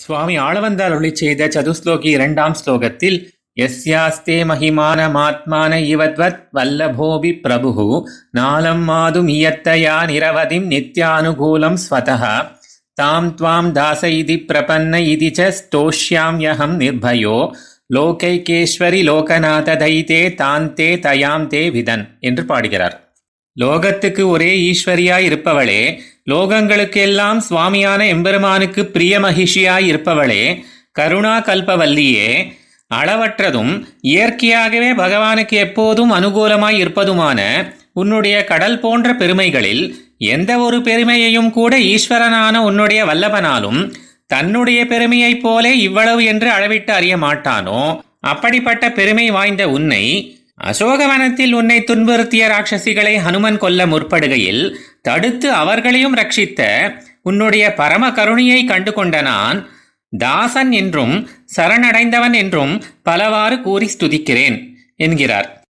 சுவாமி ஆளவந்தார் அருளி செய்த சதுஸ்லோகி இரண்டாம் ஸ்லோகத்தில் எஸ்யாஸ்தே மகிமானமாத்மான இவத்வத் வல்லபோபி பிரபு நாலம் மாதும் இயத்தயா நிரவதிம் நித்யானுகூலம் ஸ்வதா தாம் துவாம் தாச இதி பிரபன்ன இதி ச ஸ்தோஷ்யாம்யஹம் நிர்பயோ லோகைகேஸ்வரி லோகநாத தைதே தாந்தே தயாம் தே விதன் என்று பாடுகிறார். லோகத்துக்கு ஒரே ஈஸ்வரியாய் இருப்பவளே லோகங்களுக்கெல்லாம் சுவாமியான எம்பெருமானுக்கு பிரிய மகிஷியாய் இருப்பவளே கருணா கல்பவல்லியே அளவற்றதும் இயற்கையாகவே பகவானுக்கு எப்போதும் அனுகூலமாய் இருப்பதுமான உன்னுடைய கடல் போன்ற பெருமைகளில் எந்த ஒரு பெருமையையும் கூட ஈஸ்வரனான உன்னுடைய வல்லபனாலும் தன்னுடைய பெருமையைப் போலே இவ்வளவு என்று அளவிட்டு அறிய மாட்டானோ? அப்படிப்பட்ட பெருமை வாய்ந்த உன்னை அசோகவனத்தில் உன்னை துன்புறுத்திய ராட்சசிகளை ஹனுமன் கொல்ல முற்படுகையில் தடுத்து அவர்களையும் ரட்சித்த உன்னுடைய பரம கருணையை கண்டு கொண்ட நான் தாசன் என்றும் சரணடைந்தவன் என்றும் பலவாறு கூறி ஸ்துதிக்கிறேன் என்கிறார்.